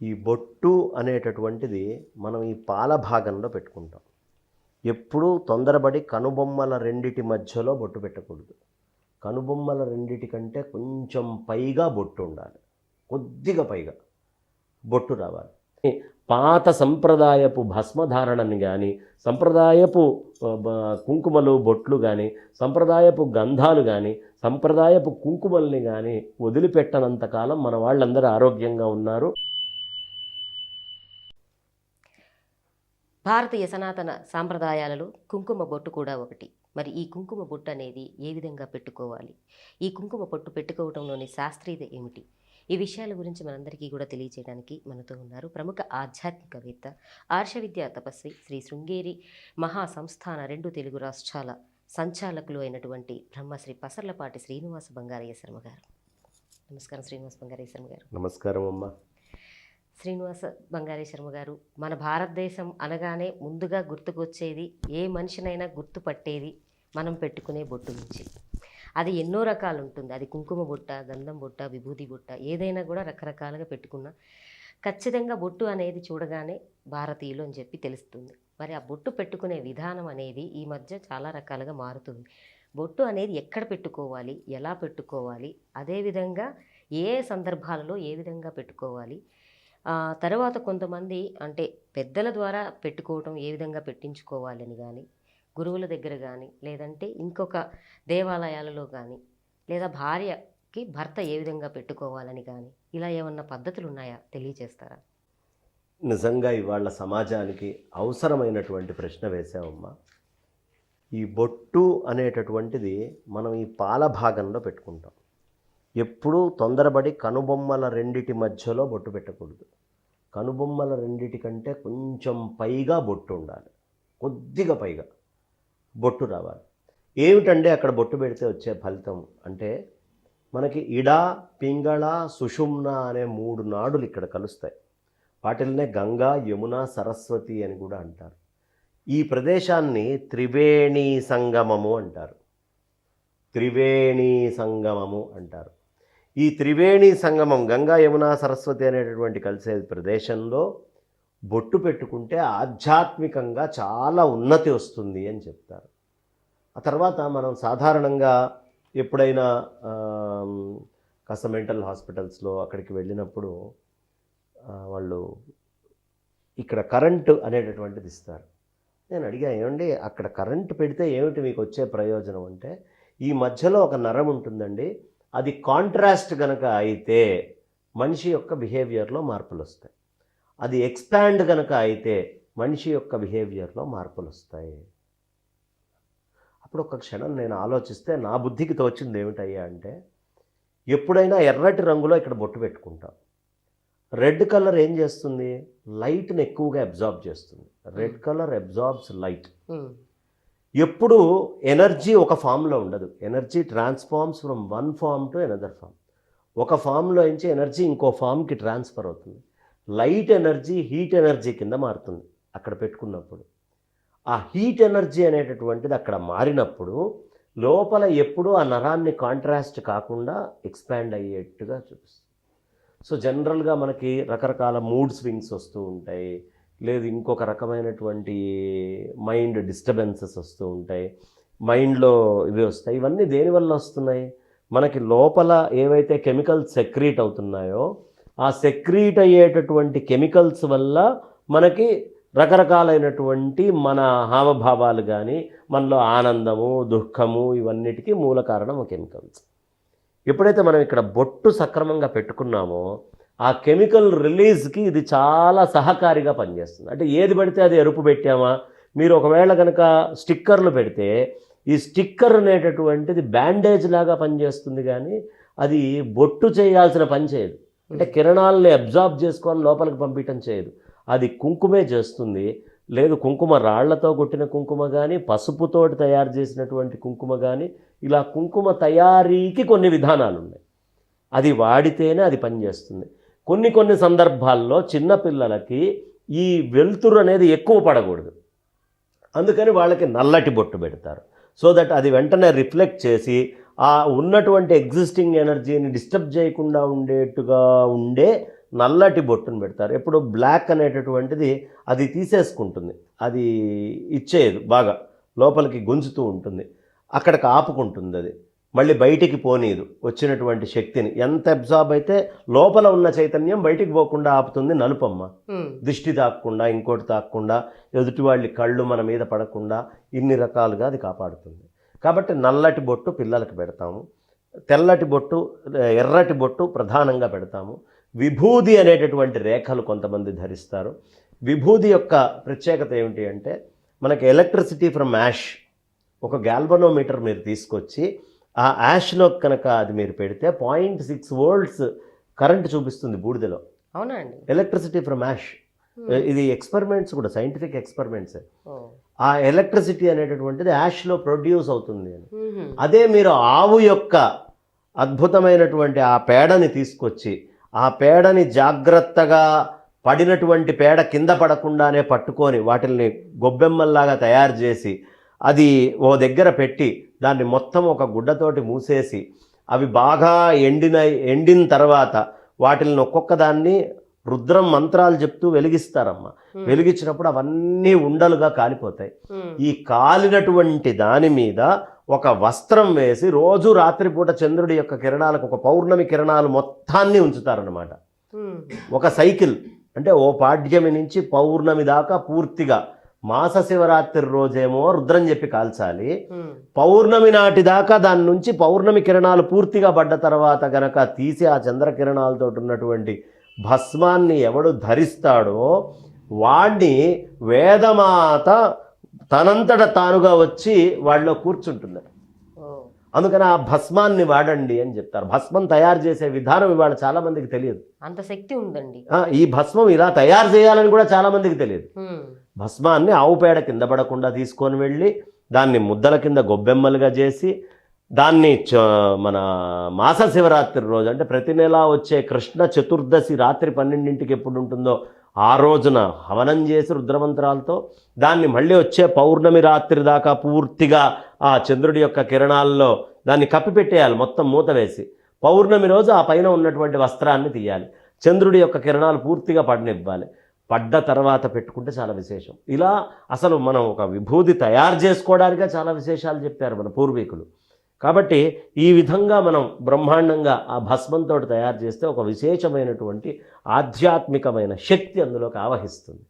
ఈ బొట్టు అనేటటువంటిది మనం ఈ పాల భాగంలో పెట్టుకుంటాం. ఎప్పుడూ తొందరపడి కనుబొమ్మల రెండిటి మధ్యలో బొట్టు పెట్టకూడదు. కనుబొమ్మల రెండిటి కంటే కొంచెం పైగా బొట్టు ఉండాలి. కొద్దిగా పైగా బొట్టు రావాలి. పాత సంప్రదాయపు భస్మధారణని కానీ సంప్రదాయపు కుంకుమలు బొట్లు కానీ సంప్రదాయపు గంధాలు కానీ సంప్రదాయపు కుంకుమల్ని కానీ వదిలిపెట్టనంతకాలం మన వాళ్ళందరూ ఆరోగ్యంగా ఉన్నారు. భారతీయ సనాతన సాంప్రదాయాలలో కుంకుమ బొట్టు కూడా ఒకటి. మరి ఈ కుంకుమ బొట్టు అనేది ఏ విధంగా పెట్టుకోవాలి? ఈ కుంకుమ బొట్టు పెట్టుకోవడంలోని శాస్త్రీయత ఏమిటి? ఈ విషయాల గురించి మనందరికీ కూడా తెలియజేయడానికి మనతో ఉన్నారు ప్రముఖ ఆధ్యాత్మికవేత్త ఆర్షవిద్యా తపస్వి శ్రీ శృంగేరి మహా సంస్థాన రెండు తెలుగు రాష్ట్రాల సంచాలకులు అయినటువంటి బ్రహ్మశ్రీ పసర్లపాటి శ్రీనివాస బంగారయ్య శర్మ గారు. నమస్కారం శ్రీనివాస బంగారయ్య శర్మ గారు. నమస్కారం అమ్మా. శ్రీనివాస బంగారీ గారు మన భారతదేశం అనగానే ముందుగా గుర్తుకొచ్చేది ఏ మనిషినైనా గుర్తుపట్టేది మనం పెట్టుకునే బొట్టు నుంచి. అది ఎన్నో రకాలు ఉంటుంది అది కుంకుమ బొట్ట గంధం బొట్ట విభూతి బొట్ట ఏదైనా కూడా రకరకాలుగా పెట్టుకున్న ఖచ్చితంగా బొట్టు అనేది చూడగానే భారతీయులు అని చెప్పి తెలుస్తుంది. మరి ఆ బొట్టు పెట్టుకునే విధానం అనేది ఈ మధ్య చాలా రకాలుగా మారుతుంది. బొట్టు అనేది ఎక్కడ పెట్టుకోవాలి? ఎలా పెట్టుకోవాలి? అదేవిధంగా ఏ సందర్భాలలో ఏ విధంగా పెట్టుకోవాలి? తర్వాత కొంతమంది అంటే పెద్దల ద్వారా పెట్టుకోవటం ఏ విధంగా పెట్టించుకోవాలని కానీ గురువుల దగ్గర కానీ లేదంటే ఇంకొక దేవాలయాలలో కానీ లేదా భార్యకి భర్త ఏ విధంగా పెట్టుకోవాలని కానీ ఇలా ఏమన్నా పద్ధతులు ఉన్నాయా తెలియజేస్తారా నిజంగా ఇవాళ సమాజానికి అవసరమైనటువంటి ప్రశ్న వేసామమ్మా ఈ బొట్టు అనేటటువంటిది మనం ఈ పాల భాగంలో పెట్టుకుంటాం. ఎప్పుడూ తొందరపడి కనుబొమ్మల రెండిటి మధ్యలో బొట్టు పెట్టకూడదు. కనుబొమ్మల రెండిటి కంటే కొంచెం పైగా బొట్టు ఉండాలి. కొద్దిగా పైగా బొట్టు రావాలి. ఏమిటంటే అక్కడ బొట్టు పెడితే వచ్చే ఫలితం? అంటే మనకి ఇడ పింగళ సుషుమ్న అనే మూడు నాడులు ఇక్కడ కలుస్తాయి. వాటిల్నే గంగా యమున సరస్వతి అని కూడా అంటారు. ఈ ప్రదేశాన్ని త్రివేణి సంగమము అంటారు. త్రివేణి సంగమము అంటారు. ఈ త్రివేణి సంగమం గంగా యమున సరస్వతి అనేటటువంటి కలిసే ప్రదేశంలో బొట్టు పెట్టుకుంటే ఆధ్యాత్మికంగా చాలా ఉన్నతి వస్తుంది అని చెప్తారు. ఆ తర్వాత మనం సాధారణంగా ఎప్పుడైనా కాస్త మెంటల్ హాస్పిటల్స్లో అక్కడికి వెళ్ళినప్పుడు వాళ్ళు ఇక్కడ కరెంటు అనేటటువంటిది ఇస్తారు. నేను అడిగా ఏమండి అక్కడ కరెంటు పెడితే ఏమిటి మీకు వచ్చే ప్రయోజనం? అంటే ఈ మధ్యలో ఒక నరం ఉంటుందండి. అది కాంట్రాస్ట్ గనక అయితే మనిషి యొక్క బిహేవియర్లో మార్పులు వస్తాయి అది ఎక్స్పాండ్ గనక అయితే మనిషి యొక్క బిహేవియర్లో మార్పులు వస్తాయి అప్పుడు ఒక క్షణం నేను ఆలోచిస్తే నా బుద్ధికి తోచింది ఏమిటయ్యా అంటే ఎప్పుడైనా ఎర్రటి రంగులో ఇక్కడ బొట్టు పెట్టుకుంటాం. రెడ్ కలర్ ఏం చేస్తుంది? లైట్ని ఎక్కువగా అబ్జార్బ్ చేస్తుంది. Red colour absorbs light. ఎప్పుడు ఎనర్జీ ఒక ఫామ్లో ఉండదు. Energy transforms from one form to another form. ఒక ఫామ్లో నుంచి ఎనర్జీ ఇంకో ఫామ్కి ట్రాన్స్ఫర్ అవుతుంది. లైట్ ఎనర్జీ హీట్ ఎనర్జీ కింద మారుతుంది అక్కడ పెట్టుకున్నప్పుడు. ఆ హీట్ ఎనర్జీ అనేటటువంటిది అక్కడ మారినప్పుడు లోపల ఎప్పుడూ ఆ నరాన్ని కాంట్రాస్ట్ కాకుండా ఎక్స్పాండ్ అయ్యేట్టుగా చూపిస్తుంది. సో జనరల్గా మనకి రకరకాల మూడ్ స్వింగ్స్ వస్తూ ఉంటాయి. లేదు ఇంకొక రకమైనటువంటి మైండ్ డిస్టర్బెన్సెస్ వస్తూ ఉంటాయి. మైండ్లో ఇవి వస్తాయి. ఇవన్నీ దేనివల్ల వస్తున్నాయి? మనకి లోపల ఏవైతే కెమికల్స్ సెక్రీట్ అవుతున్నాయో ఆ సెక్రీట్ అయ్యేటటువంటి కెమికల్స్ వల్ల మనకి రకరకాలైనటువంటి మన హావభావాలు కానీ మనలో ఆనందము దుఃఖము ఇవన్నిటికీ మూల కారణం కెమికల్స్. ఎప్పుడైతే మనం ఇక్కడ బొట్టు సక్రమంగా పెట్టుకున్నామో ఆ కెమికల్ రిలీజ్కి ఇది చాలా సహకారిగా పనిచేస్తుంది. అంటే ఏది పెడితే అది ఎరుపు పెట్టామా? మీరు ఒకవేళ కనుక స్టిక్కర్లు పెడితే ఈ స్టిక్కర్ అనేటటువంటిది బ్యాండేజ్ లాగా పనిచేస్తుంది కానీ అది బొట్టు చేయాల్సిన పని చేయదు. అంటే కిరణాలని అబ్జార్బ్ చేసుకొని లోపలికి పంపించడం చేయదు. అది కుంకుమే చేస్తుంది. లేదు కుంకుమ రాళ్ళతో కొట్టిన కుంకుమ కానీ పసుపుతోటి తయారు చేసినటువంటి కుంకుమ కానీ ఇలా కుంకుమ తయారీకి కొన్ని విధానాలు ఉన్నాయి అది వాడితేనే అది పనిచేస్తుంది. కొన్ని కొన్ని సందర్భాల్లో చిన్నపిల్లలకి ఈ వెలుతురు అనేది ఎక్కువ పడకూడదు. అందుకని వాళ్ళకి నల్లటి బొట్టు పెడతారు. సో దట్ అది వెంటనే రిఫ్లెక్ట్ చేసి ఆ ఉన్నటువంటి ఎగ్జిస్టింగ్ ఎనర్జీని డిస్టర్బ్ చేయకుండా ఉండేట్టుగా ఉండే నల్లటి బొట్టును పెడతారు. ఎప్పుడు బ్లాక్ అనేటటువంటిది అది తీసేసుకుంటుంది. అది ఇచ్చేయదు బాగా లోపలికి గుంజుతూ ఉంటుంది. అక్కడికి ఆపుకుంటుంది అది. మళ్ళీ బయటికి పోనీదు. వచ్చినటువంటి శక్తిని ఎంత అబ్జార్బ్ అయితే లోపల ఉన్న చైతన్యం బయటికి పోకుండా ఆపుతుంది నలుపమ్మ. దిష్టి తాకకుండా ఇంకోటి తాకకుండా ఎదుటి వాళ్ళ కళ్ళు మన మీద పడకుండా ఇన్ని రకాలుగా అది కాపాడుతుంది. కాబట్టి నల్లటి బొట్టు పిల్లలకి పెడతాము. తెల్లటి బొట్టు ఎర్రటి బొట్టు ప్రధానంగా పెడతాము. విభూది అనేటటువంటి రేఖలు కొంతమంది ధరిస్తారు. విభూది యొక్క ప్రత్యేకత ఏమిటి అంటే మనకి ఎలక్ట్రిసిటీ ఫ్రమ్ యాష్. ఒక గ్యాల్వనోమీటర్ మీరు తీసుకొచ్చి ఆ యాష్లో కనుక అది మీరు పెడితే పాయింట్ సిక్స్ వోల్ట్స్ కరెంట్ చూపిస్తుంది బూడిదలో. అవునా అండి ఎలక్ట్రిసిటీ ఫ్రమ్ యాష్ ఇది ఎక్స్పెరిమెంట్స్ కూడా సైంటిఫిక్ ఎక్స్పెరిమెంట్స్ ఆ ఎలక్ట్రిసిటీ అనేటటువంటిది యాష్లో ప్రొడ్యూస్ అవుతుంది అని. అదే మీరు ఆవు యొక్క అద్భుతమైనటువంటి ఆ పేడని తీసుకొచ్చి ఆ పేడని జాగ్రత్తగా పడినటువంటి పేడ కింద పడకుండానే పట్టుకొని వాటిల్ని గొబ్బెమ్మల్లాగా తయారు చేసి అది ఓ దగ్గర పెట్టి దాన్ని మొత్తం ఒక గుడ్డతోటి మూసేసి అవి బాగా ఎండిన ఎండిన తర్వాత వాటిని ఒక్కొక్క దాన్ని రుద్రం మంత్రాలు చెప్తూ వెలిగిస్తారమ్మా. వెలిగించినప్పుడు అవన్నీ ఉండలుగా కాలిపోతాయి. ఈ కాలినటువంటి దాని మీద ఒక వస్త్రం వేసి రోజు రాత్రిపూట చంద్రుడి యొక్క కిరణాలకు ఒక పౌర్ణమి కిరణాలు మొత్తాన్ని ఉంచుతారన్నమాట. ఉమ్, ఒక సైకిల్ అంటే ఓ పాడ్యమి నుంచి పౌర్ణమి దాకా పూర్తిగా మాస శివరాత్రి రోజేమో రుద్రం చెప్పి కాల్చాలి. పౌర్ణమి నాటి దాకా దాని నుంచి పౌర్ణమి కిరణాలు పూర్తిగా పడ్డ తర్వాత గనక తీసి ఆ చంద్ర కిరణాలతో ఉన్నటువంటి భస్మాన్ని ఎవడు ధరిస్తాడో వాడిని వేదమాత తనంతట తానుగా వచ్చి వాళ్ళలో కూర్చుంటుంది అందుకని ఆ భస్మాన్ని వాడండి అని చెప్తారు. భస్మం తయారు చేసే విధానం ఇవాళ చాలా మందికి తెలియదు. అంత శక్తి ఉందండి. ఆ, ఈ భస్మం ఇలా తయారు చేయాలని కూడా చాలా మందికి తెలియదు. భస్మాన్ని ఆవు పేడ కింద పడకుండా తీసుకొని వెళ్ళి దాన్ని ముద్దల కింద గొబ్బెమ్మలుగా చేసి దాన్ని మన మాస శివరాత్రి రోజు అంటే ప్రతి నెల వచ్చే కృష్ణ చతుర్దశి రాత్రి పన్నెండింటికి ఎప్పుడు ఉంటుందో ఆ రోజున హవనం చేసి రుద్రమంత్రాలతో దాన్ని మళ్ళీ వచ్చే పౌర్ణమి రాత్రి దాకా పూర్తిగా ఆ చంద్రుడి యొక్క కిరణాల్లో దాన్ని కప్పిపెట్టేయాలి మొత్తం మూత వేసి. పౌర్ణమి రోజు ఆ పైన ఉన్నటువంటి వస్త్రాన్ని తీయాలి. చంద్రుడి యొక్క కిరణాలు పూర్తిగా పడనివ్వాలి. పడ్డ తర్వాత పెట్టుకుంటే చాలా విశేషం. ఇలా అసలు మనం ఒక విభూది తయారు చేసుకోవడానికే చాలా విశేషాలు చెప్పారు మన పూర్వీకులు. కాబట్టి ఈ విధంగా మనం బ్రహ్మాండంగా ఆ భస్మంతో తయారు చేస్తే ఒక విశేషమైనటువంటి ఆధ్యాత్మికమైన శక్తి అందులోకి ఆవహిస్తుంది.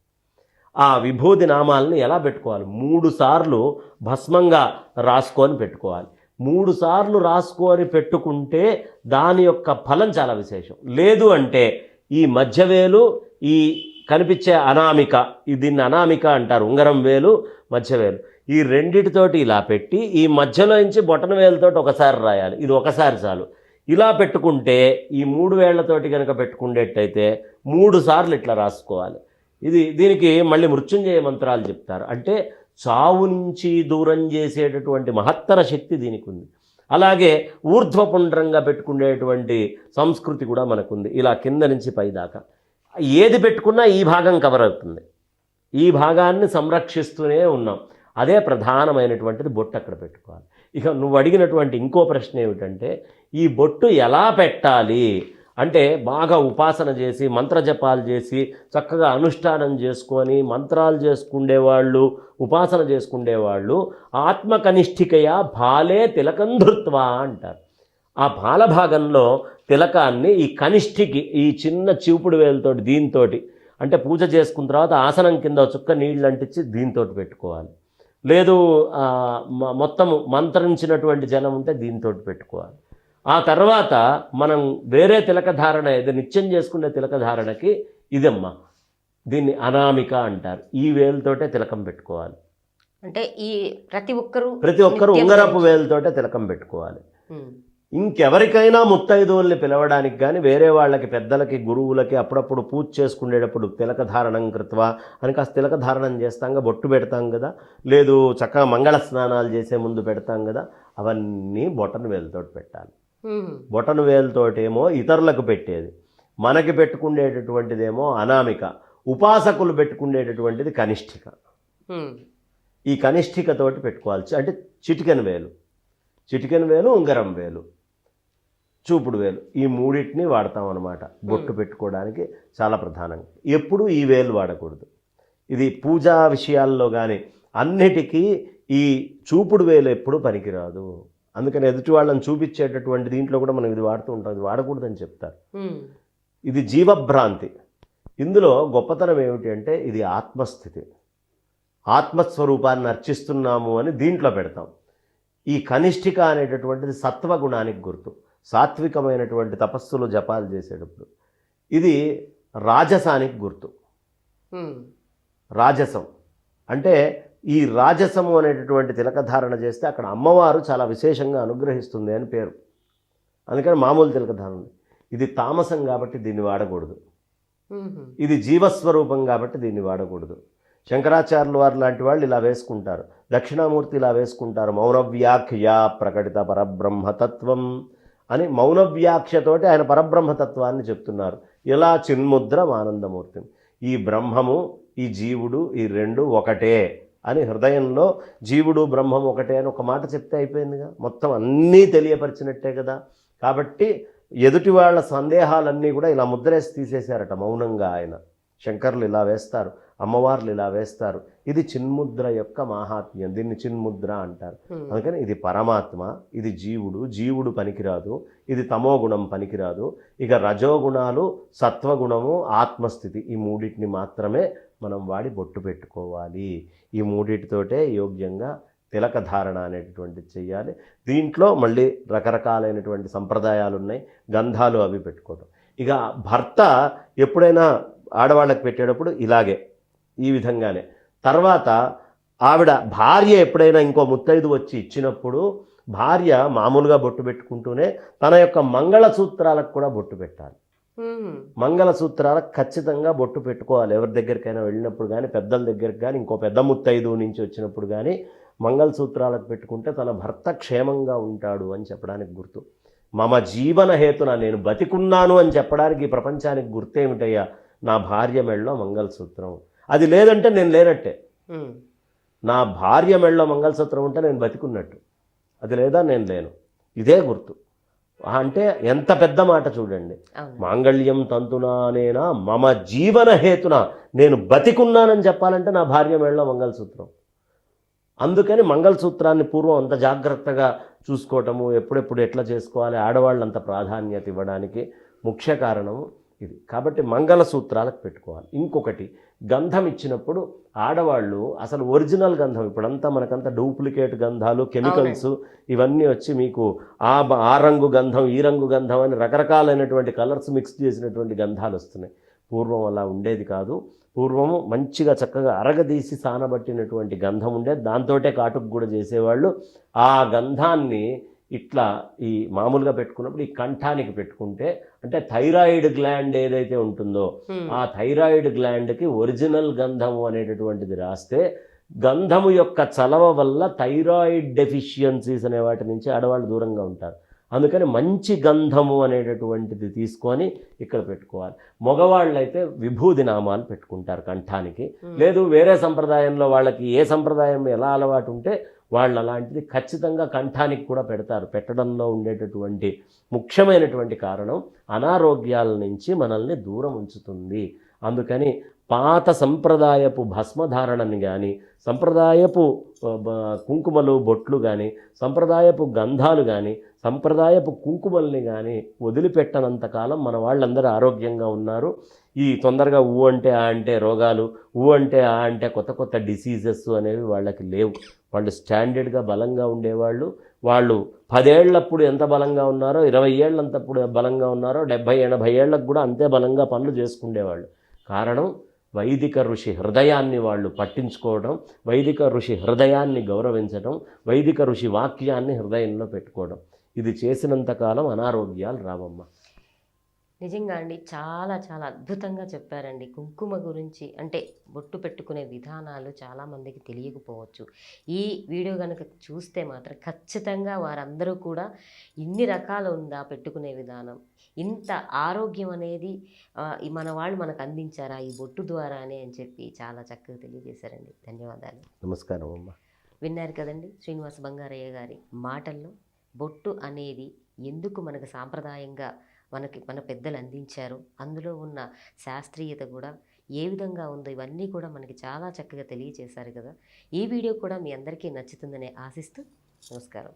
ఆ విభూది నామాలని ఎలా పెట్టుకోవాలి? మూడు సార్లు భస్మంగా రాసుకొని పెట్టుకోవాలి. మూడు సార్లు రాసుకొని పెట్టుకుంటే దాని యొక్క ఫలం చాలా విశేషం. లేదు అంటే ఈ మధ్యవేలు ఈ కనిపించే అనామిక దీన్ని అనామిక అంటారు ఉంగరం వేలు మధ్యవేలు ఈ రెండిటితోటి ఇలా పెట్టి ఈ మధ్యలో నుంచి బొటన వేలతోటి ఒకసారి రాయాలి. ఇది ఒకసారి చాలు. ఇలా పెట్టుకుంటే ఈ మూడు వేళ్ళతోటి కనుక పెట్టుకునేటైతే మూడు సార్లు ఇట్లా రాసుకోవాలి. ఇది దీనికి మళ్ళీ మృత్యుంజయ మంత్రాలు చెప్తారు. అంటే చావు నుంచి దూరం చేసేటటువంటి మహత్తర శక్తి దీనికి ఉంది అలాగే ఊర్ధ్వపుండ్రంగా పెట్టుకునేటువంటి సంస్కృతి కూడా మనకుంది. ఇలా కింద నుంచి పైదాకా. ఏది పెట్టుకున్నా ఈ భాగం కవర్ అవుతుంది. ఈ భాగాన్ని సంరక్షిస్తూనే ఉన్నాం. అదే ప్రధానమైనటువంటిది బొట్టు అక్కడ పెట్టుకోవాలి. ఇక నువ్వు అడిగినటువంటి ఇంకో ప్రశ్న ఏమిటంటే ఈ బొట్టు ఎలా పెట్టాలి? అంటే బాగా ఉపాసన చేసి మంత్రజపాలు చేసి చక్కగా అనుష్ఠానం చేసుకొని మంత్రాలు చేసుకుండేవాళ్ళు ఉపాసన చేసుకుండేవాళ్ళు ఆత్మకనిష్ఠికయ భాలే తిలకంధృత్వ అంటారు. ఆ బాలభాగంలో తిలకాన్ని ఈ కనిష్ఠికి ఈ చిన్న చూపుడు వేలతోటి దీంతోటి అంటే పూజ చేసుకున్న తర్వాత ఆసనం కింద చుక్క నీళ్ళు అంటించి దీంతో పెట్టుకోవాలి. లేదు ఆ, మ- మొత్తము మంత్రించినటువంటి జలం ఉంటే దీంతో పెట్టుకోవాలి. ఆ తర్వాత మనం వేరే తిలక ధారణ ఏదో నిత్యం చేసుకునే తిలక ధారణకి ఇదమ్మా. దీన్ని అనామిక అంటారు. ఈ వేలుతోటే తిలకం పెట్టుకోవాలి. అంటే ఈ ప్రతి ఒక్కరూ ప్రతి ఒక్కరు ఉంగరపు వేలుతోటే తిలకం పెట్టుకోవాలి. ఇంకెవరికైనా ముత్తైదువుల్ని పిలవడానికి కానీ వేరే వాళ్ళకి పెద్దలకి గురువులకి అప్పుడప్పుడు పూజ చేసుకునేటప్పుడు తిలక ధారణం కృత్వా అని కాస్త తిలక ధారణం చేస్తాంగా బొట్టు పెడతాం కదా. లేదు చక్కగా మంగళ స్నానాలు చేసే ముందు పెడతాం కదా. అవన్నీ బొటన వేలుతోటి పెట్టాలి. బొటన వేలుతోటేమో ఇతరులకు పెట్టేది. మనకి పెట్టుకునేటటువంటిదేమో అనామిక. ఉపాసకులు పెట్టుకునేటటువంటిది కనిష్ఠిక. ఈ కనిష్ఠికతోటి పెట్టుకోవాలి అంటే చిటికెన్ వేలు. చిటికెన్ వేలు ఉంగరం వేలు. చూపుడు వేలు. ఈ మూడింటిని వాడతాం అనమాట బొట్టు పెట్టుకోవడానికి చాలా ప్రధానంగా. ఎప్పుడు ఈ వేలు వాడకూడదు. ఇది పూజా విషయాల్లో కానీ అన్నిటికీ ఈ చూపుడు వేలు ఎప్పుడు పనికిరాదు. అందుకని ఎదుటి వాళ్ళని చూపించేటటువంటి దీంట్లో కూడా మనం ఇది వాడుతూ ఉంటాం. ఇది వాడకూడదని చెప్తారు. ఇది జీవభ్రాంతి. ఇందులో గొప్పతనం ఏమిటి అంటే ఇది ఆత్మస్థితి. ఆత్మస్వరూపాన్ని అర్చిస్తున్నాము అని దీంట్లో పెడతాం. ఈ కనిష్ఠిక అనేటటువంటిది సత్వగుణానికి గుర్తు. సాత్వికమైనటువంటి తపస్సులు జపాలు చేసేటప్పుడు. ఇది రాజసానికి గుర్తు. రాజసం. అంటే ఈ రాజసము అనేటటువంటి తిలకధారణ చేస్తే అక్కడ అమ్మవారు చాలా విశేషంగా అనుగ్రహిస్తుంది అని పేరు. అందుకని మామూలు తిలకధారణ. ఇది తామసం కాబట్టి దీన్ని వాడకూడదు. ఇది జీవస్వరూపం కాబట్టి దీన్ని వాడకూడదు. శంకరాచార్యుల వారు లాంటి వాళ్ళు ఇలా వేసుకుంటారు. దక్షిణామూర్తి ఇలా వేసుకుంటారు. మౌనవ్యాఖ్య ప్రకటిత పరబ్రహ్మతత్వం. అని మౌనవ్యాఖ్యతోటి ఆయన పరబ్రహ్మతత్వాన్ని చెప్తున్నారు. ఇలా చిన్ముద్ర ఆనందమూర్తి ఈ బ్రహ్మము ఈ జీవుడు ఈ రెండు ఒకటే అని హృదయంలో జీవుడు బ్రహ్మం ఒకటే అని ఒక మాట చెప్తే అయిపోయిందిగా. మొత్తం అన్నీ తెలియపరిచినట్టే కదా. కాబట్టి ఎదుటి వాళ్ళ సందేహాలన్నీ కూడా ఇలా ముద్రేసి తీసేశారట మౌనంగా ఆయన. శంకర్లు ఇలా వేస్తారు. అమ్మవార్లు ఇలా వేస్తారు. ఇది చిన్ముద్ర యొక్క మాహాత్మ్యం. దీన్ని చిన్ముద్ర అంటారు. అందుకని ఇది పరమాత్మ ఇది జీవుడు. జీవుడు పనికిరాదు. ఇది తమోగుణం పనికిరాదు. ఇక రజోగుణాలు సత్వగుణము ఆత్మస్థితి ఈ మూడింటిని మాత్రమే మనం వాడి బొట్టు పెట్టుకోవాలి. ఈ మూడింటితోటే యోగ్యంగా తిలక ధారణ అనేటటువంటిది చెయ్యాలి. దీంట్లో మళ్ళీ రకరకాలైనటువంటి సంప్రదాయాలు ఉన్నాయి గంధాలు అవి పెట్టుకోవడం ఇక భర్త ఎప్పుడైనా ఆడవాళ్ళకి పెట్టేటప్పుడు ఇలాగే ఈ విధంగానే. తర్వాత ఆవిడ భార్య ఎప్పుడైనా ఇంకో ముత్తైదు వచ్చి ఇచ్చినప్పుడు భార్య మామూలుగా బొట్టు పెట్టుకుంటూనే తన యొక్క మంగళసూత్రాలకు కూడా బొట్టు పెట్టాలి. మంగళసూత్రాలకు ఖచ్చితంగా బొట్టు పెట్టుకోవాలి. ఎవరి దగ్గరికైనా వెళ్ళినప్పుడు కానీ పెద్దల దగ్గరికి కానీ ఇంకో పెద్ద ముత్తైదు నుంచి వచ్చినప్పుడు కానీ మంగళసూత్రాలకు పెట్టుకుంటే తన భర్త క్షేమంగా ఉంటాడు అని చెప్పడానికి గుర్తు. మమ జీవన హేతున నేను బతికున్నాను అని చెప్పడానికి ఈ ప్రపంచానికి గుర్తేమిటయ్యా? నా భార్య మెళ్ళలో మంగళసూత్రం. అది లేదంటే నేను లేనట్టే. నా భార్య మెళ్ళలో మంగళసూత్రం ఉంటే నేను బతికున్నట్టు. అది లేదా నేను లేను. ఇదే గుర్తు. అంటే ఎంత పెద్ద మాట చూడండి. మాంగళ్యం తంతునానేనా మమ జీవన హేతున నేను బతికున్నానని చెప్పాలంటే నా భార్య మెళ్ళలో మంగళసూత్రం. అందుకని మంగళసూత్రాన్ని పూర్వం అంత జాగ్రత్తగా చూసుకోవటము ఎప్పుడెప్పుడు ఎట్లా చేసుకోవాలి ఆడవాళ్ళు అంత ప్రాధాన్యత ఇవ్వడానికి ముఖ్య కారణము ఇది. కాబట్టి మంగళసూత్రాలకు పెట్టుకోవాలి. ఇంకొకటి గంధం ఇచ్చినప్పుడు ఆడవాళ్ళు అసలు ఒరిజినల్ గంధం. ఇప్పుడంతా మనకంతా డూప్లికేట్ గంధాలు కెమికల్స్ ఇవన్నీ వచ్చి మీకు ఆ ఆ రంగు గంధం ఈ రంగు గంధం అని రకరకాలైనటువంటి కలర్స్ మిక్స్ చేసినటువంటి గంధాలు వస్తున్నాయి. పూర్వం అలా ఉండేది కాదు. పూర్వము మంచిగా చక్కగా అరగదీసి సానబట్టినటువంటి గంధం ఉండేది దాంతోటే కాటుకు కూడా చేసేవాళ్ళు. ఆ గంధాన్ని ఇట్లా ఈ మామూలుగా పెట్టుకున్నప్పుడు ఈ కంఠానికి పెట్టుకుంటే అంటే థైరాయిడ్ గ్లాండ్ ఏదైతే ఉంటుందో ఆ థైరాయిడ్ గ్లాండ్కి ఒరిజినల్ గంధము అనేటటువంటిది రాస్తే గంధము యొక్క చలవ వల్ల థైరాయిడ్ డెఫిషియన్సీస్ అనే వాటి నుంచి ఆడవాళ్ళు దూరంగా ఉంటారు. అందుకని మంచి గంధము అనేటటువంటిది తీసుకొని ఇక్కడ పెట్టుకోవాలి. మగవాళ్ళు అయితే విభూది నామాలు పెట్టుకుంటారు కంఠానికి. లేదు వేరే సంప్రదాయంలో వాళ్ళకి ఏ సంప్రదాయం ఎలా అలవాటు ఉంటే వాళ్ళు అలాంటిది ఖచ్చితంగా కంఠానికి కూడా పెడతారు. పెట్టడంలో ఉండేటటువంటి ముఖ్యమైనటువంటి కారణం అనారోగ్యాల నుంచి మనల్ని దూరం ఉంచుతుంది. అందుకని పాత సంప్రదాయపు భస్మధారణని కానీ సంప్రదాయపు కుంకుమలు బొట్లు కానీ సంప్రదాయపు గంధాలు కానీ సంప్రదాయపు కుంకుమల్ని కానీ వదిలిపెట్టనంత కాలం మన వాళ్ళందరూ ఆరోగ్యంగా ఉన్నారు. ఈ తొందరగా ఊ అంటే ఆ అంటే రోగాలు ఊ అంటే ఆ అంటే కొత్త కొత్త డిసీజెస్ అనేవి వాళ్ళకి లేవు. వాళ్ళు స్టాండర్డ్గా బలంగా ఉండేవాళ్ళు. వాళ్ళు పదేళ్ళప్పుడు ఎంత బలంగా ఉన్నారో ఇరవై ఏళ్ళంతప్పుడు బలంగా ఉన్నారో డెబ్భై ఎనభై ఏళ్ళకు కూడా అంతే బలంగా పనులు చేసుకుండేవాళ్ళు. కారణం వైదిక ఋషి హృదయాన్ని వాళ్ళు పట్టించుకోవడం వైదిక ఋషి హృదయాన్ని గౌరవించడం వైదిక ఋషి వాక్యాన్ని హృదయంలో పెట్టుకోవడం. ఇది చేసినంతకాలం అనారోగ్యాలు రావమ్మ. నిజంగా అండి చాలా చాలా అద్భుతంగా చెప్పారండి. కుంకుమ గురించి అంటే బొట్టు పెట్టుకునే విధానాలు చాలామందికి తెలియకపోవచ్చు. ఈ వీడియో కనుక చూస్తే మాత్రం ఖచ్చితంగా వారందరూ కూడా ఇన్ని రకాలు ఉందా పెట్టుకునే విధానం ఇంత ఆరోగ్యం అనేది మన వాళ్ళు మనకు అందించారా ఈ బొట్టు ద్వారానే అని చెప్పి చాలా చక్కగా తెలియజేశారండి. ధన్యవాదాలు. నమస్కారం అమ్మ. విన్నారు కదండి శ్రీనివాస బంగారయ్య గారి మాటల్లో బొట్టు అనేది ఎందుకు మనకు సాంప్రదాయంగా మనకి మన పెద్దలు అందించారు. అందులో ఉన్న శాస్త్రీయత కూడా ఏ విధంగా ఉందో ఇవన్నీ కూడా మనకి చాలా చక్కగా తెలియజేశారు కదా. ఈ వీడియో కూడా మీ అందరికీ నచ్చుతుందని ఆశిస్తూ నమస్కారం.